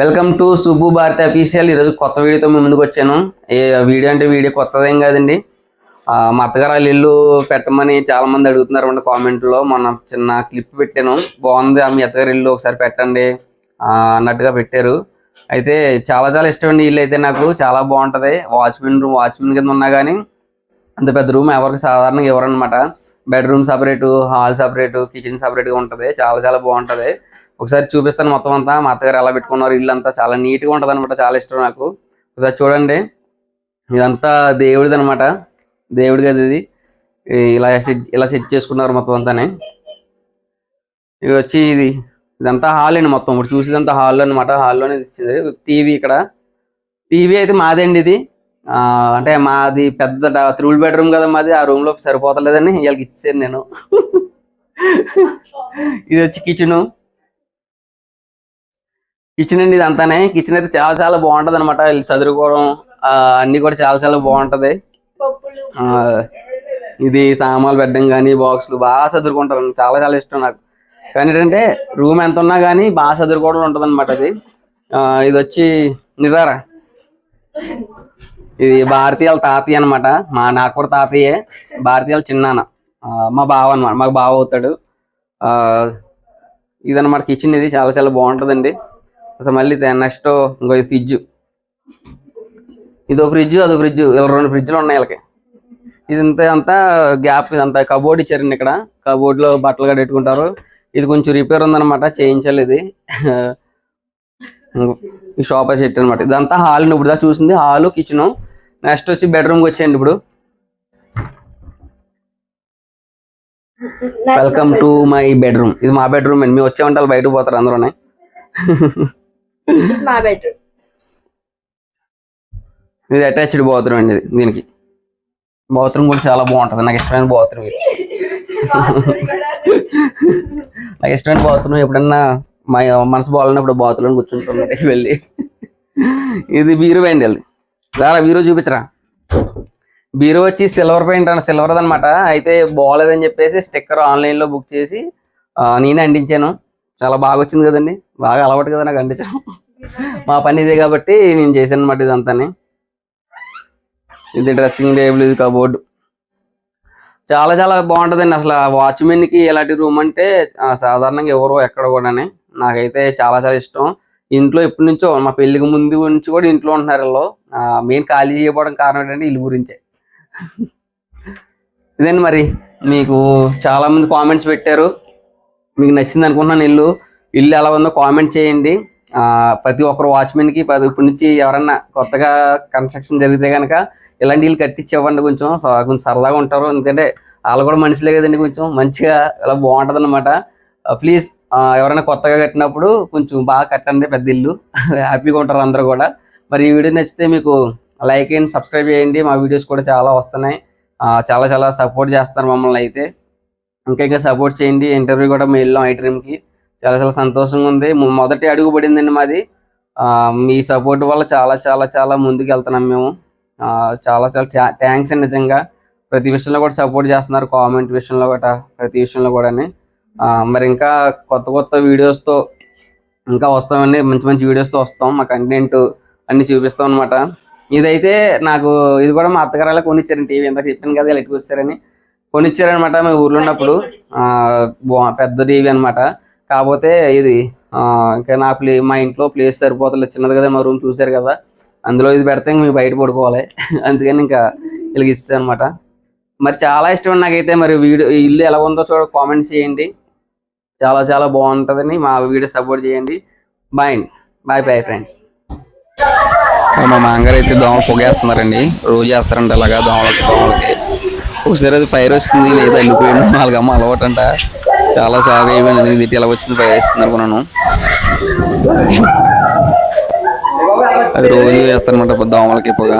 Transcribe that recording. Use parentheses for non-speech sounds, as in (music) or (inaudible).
Welcome to Subbu Bharati official ఈరోజు కొత్త వీడియోతో ముందుకు వచ్చాను. ఏ వీడియో అంటే వీడియో కొత్తదేం కాదండి. మా అత్తగారు వాళ్ళ ఇల్లు పెట్టమని చాలా మంది అడుగుతున్నారు అండి కామెంట్లో. మొన్న చిన్న క్లిప్ పెట్టాను. బాగుంది ఆ మీ అత్తగారి ఇల్లు ఒకసారి పెట్టండి అన్నట్టుగా పెట్టారు. అయితే చాలా చాలా ఇష్టం అండి ఇల్లు అయితే నాకు. చాలా బాగుంటది. వాచ్మెన్ రూమ్ వాచ్మెన్ కింద ఉన్నా కానీ అంత పెద్ద రూమ్ ఎవరికి సాధారణంగా ఎవరనమాట bedroom separate hall separate kitchen సపరేట్గా చాలా చాలా బాగుంటది. ఒకసారి చూపిస్తాను మొత్తం అంతా. మా అత్తగారు ఎలా పెట్టుకున్నారు ఇల్లు అంతా చాలా నీట్గా అనమాట చాలా ఇష్టం నాకు. ఒకసారి చూడండి. ఇదంతా దేవుడిది అనమాట దేవుడి గది ఇది ఇలా సెట్ ఇలా సెట్ చేసుకున్నారు మొత్తం అంతానే. ఇది వచ్చి ఇది ఇదంతా హాల్ అండి మొత్తం. ఇప్పుడు చూసేదంతా హాల్ అనమాట హాల్లోనే ఇచ్చింది టీవీ ఇక్కడ. టీవీ అయితే మాదండి ఇది. అంటే మాది పెద్ద త్రిబుల్ బెడ్రూమ్ కదా మాది ఆ రూమ్లో సరిపోతలేదని వీళ్ళకి ఇచ్చాను నేను. ఇది వచ్చి కిచెన్ కిచెన్ అండి ఇది అంతానే. కిచెన్ అయితే చాలా చాలా బాగుంటది అనమాట చదువుకోవడం అన్ని కూడా చాలా చాలా బాగుంటది. ఇది సామాన్లు పెట్టడం కానీ బాక్సులు బాగా చదువుకుంటారు చాలా చాలా ఇష్టం నాకు. కానీ ఏంటంటే రూమ్ ఎంత ఉన్నా కానీ బాగా చదువుకోవడం ఉంటది అనమాట అది. ఆ, ఇది వచ్చి నిరారా ఇది భారతీయుల తాతయ్య అనమాట మా నాకు కూడా తాతయ్యే. భారతీయుల చిన్నాన్న. మా బావ అనమాట మాకు బావ అవుతాడు. ఆ, ఇదన్నమాట కిచెన్ ఇది. చాలా చాలా బాగుంటుందండి. అసలు మళ్ళీ నెక్స్ట్ ఇంకో ఫ్రిడ్జ్ ఇదో ఫ్రిడ్జ్ అదో ఫ్రిడ్జ్ ఇలా రెండు ఫ్రిడ్జ్లు ఉన్నాయి వీళ్ళకి. ఇదంతా అంతా గ్యాప్ ఇదంతా కబోర్డ్ ఇచ్చారండి ఇక్కడ. కబోర్డ్లో బట్టలు కట్టుకుంటారు ఇది కొంచెం రిపేర్ ఉందన్నమాట. చేయించాలి ఇది. (laughs) ఈ షాప్ సెట్ అనమాట ఇదంతా హాల్ ఇప్పుడు దా చూసింది హాలు కిచెన్ నెక్స్ట్ వచ్చి బెడ్రూమ్కి వచ్చేయండి ఇప్పుడు. వెల్కమ్ టు మై బెడ్రూమ్ ఇది మా బెడ్రూమ్ అండి. మేము వచ్చామంటే వాళ్ళు బయటకు పోతారు అందరూనే మా బెడ్రూమ్ ఇది అటాచ్డ్ బాత్రూమ్ అండి ఇది దీనికి. బాత్రూమ్ కూడా చాలా బాగుంటుంది. నాకు ఇష్టమైన బాత్రూమ్ ఇది. నాకు ఇష్టమైన బాత్రూమ్ ఎప్పుడన్నా మా మనసు బాగాలన్నప్పుడు బాత్రూమ్ కూర్చుంటున్నట్టు వెళ్ళి. ఇది బీరు పెయింట్ వెళ్ళి సార్ బీరో చూపించరా? బీరో వచ్చి సిల్వర్ పెయింట్ అన్న సిల్వర్ అనమాట అయితే బాగాలేదని చెప్పేసి స్టిక్కర్ ఆన్లైన్లో బుక్ చేసి నేనే అంటించాను. చాలా బాగా వచ్చింది కదండి. బాగా అలవాటు కదా నాకు అంటించడం. మా పని ఇదే కాబట్టి నేను చేశాను అనమాట ఇదంతా ఇది డ్రెస్సింగ్ టేబుల్ ఇది కబోర్డ్. చాలా చాలా బాగుంటుందండి. అసలు వాచ్మెన్కి ఎలాంటి రూమ్ అంటే సాధారణంగా ఎవరు ఎక్కడ కూడానే నాకైతే చాలా చాలా ఇష్టం. ఇంట్లో ఎప్పటి నుంచో మా పెళ్ళికి ముందు నుంచి కూడా ఇంట్లో ఉంటున్నారు వీళ్ళు. మెయిన్ ఖాళీ చేయకపోవడం కారణం ఏంటంటే ఇల్లు గురించే. ఇదండి మరి? మీకు చాలా మంది కామెంట్స్ పెట్టారు. మీకు నచ్చింది అనుకుంటున్నాను ఇల్లు ఇల్లు ఎలా ఉందో కామెంట్ చేయండి. ప్రతి ఒక్కరు వాచ్మెన్కి ప్రతి ఇప్పటి నుంచి ఎవరన్నా కొత్తగా కన్స్ట్రక్షన్ జరిగితే కనుక ఇలాంటి ఇల్లు కట్టించి ఇవ్వండి కొంచెం కొంచెం సరదాగా ఉంటారు. ఎందుకంటే వాళ్ళు కూడా మనుషులే కదండి కొంచెం. మంచిగా ఇలా బాగుంటుంది అనమాట Uh, ప్లీజ్ uh, ఎవరైనా కొత్తగా కట్టినప్పుడు కొంచెం బాగా కట్టండి పెద్ద ఇల్లు. (laughs) హ్యాపీగా ఉంటారు అందరూ కూడా. మరి ఈ వీడియో నచ్చితే మీకు లైక్ అండ్ సబ్స్క్రైబ్ చేయండి. మా వీడియోస్ కూడా చాలా వస్తున్నాయి. Uh, చాలా చాలా సపోర్ట్ చేస్తారు మమ్మల్ని అయితే. ఇంకా ఇంకా సపోర్ట్ చేయండి. ఇంటర్వ్యూ కూడా మేము వెళ్ళాం ఐట్రీమ్కి చాలా చాలా సంతోషంగా ఉంది. మొదటి అడుగు పడిందండి మాది. మీ సపోర్ట్ వల్ల చాలా చాలా చాలా ముందుకు వెళ్తున్నాం మేము. చాలా చాలా థ్యాంక్స్ అండి నిజంగా. ప్రతి విషయంలో కూడా సపోర్ట్ చేస్తున్నారు. కామెంట్ విషయంలో గట్రా ప్రతి విషయంలో కూడా మరి ఇంకా కొత్త కొత్త వీడియోస్తో ఇంకా వస్తామండి. మంచి మంచి వీడియోస్తో వస్తాం. మా కంటెంట్ అన్ని చూపిస్తాం అనమాట ఇదైతే నాకు ఇది కూడా మా అత్తగారు కొనిచ్చారండి టీవీ. ఎంత చెప్పాను కదా ఇలా ఎక్కువ వచ్చారని. కొనిచ్చారనమాట మేము ఊర్లో ఉన్నప్పుడు. బా- పెద్ద టీవీ అన్నమాట. కాకపోతే ఇది ఇంకా నా ప్లే మా ఇంట్లో ప్లేస్ సరిపోతలేదు. చిన్నది కదా మా రూమ్ చూసారు కదా. అందులో ఇది పెడితే ఇంక మేము బయట పడుకోవాలి. (laughs) అందుకని ఇంకా ఇలాగ ఇస్తాను అనమాట మరి చాలా ఇష్టం నాకైతే. మరి వీడియో ఇల్లు ఎలా ఉందో చూడ కామెంట్ చేయండి. చాలా చాలా బాగుంటుందని మా వీడియో సపోర్ట్ చేయండి. బాయ్ బాయ్ బాయ్ ఫ్రెండ్స్ మా మామగారు అయితే దోమలు పొగేస్తున్నారండి. రోజు చేస్తారంట అలాగా దోమలకి దోమలకి. ఒకసారి అది ఫైర్ వస్తుంది లేదా వెళ్ళిపోయాడు నాలుగమ్మ అలవాటు అంట చాలా సాగా అయిపోయింది ఇది ఎలా వచ్చింది ఫైర్ వేస్తుంది అనుకున్నాను. అది రోజు వేస్తారనమాట దోమలకి పొగ.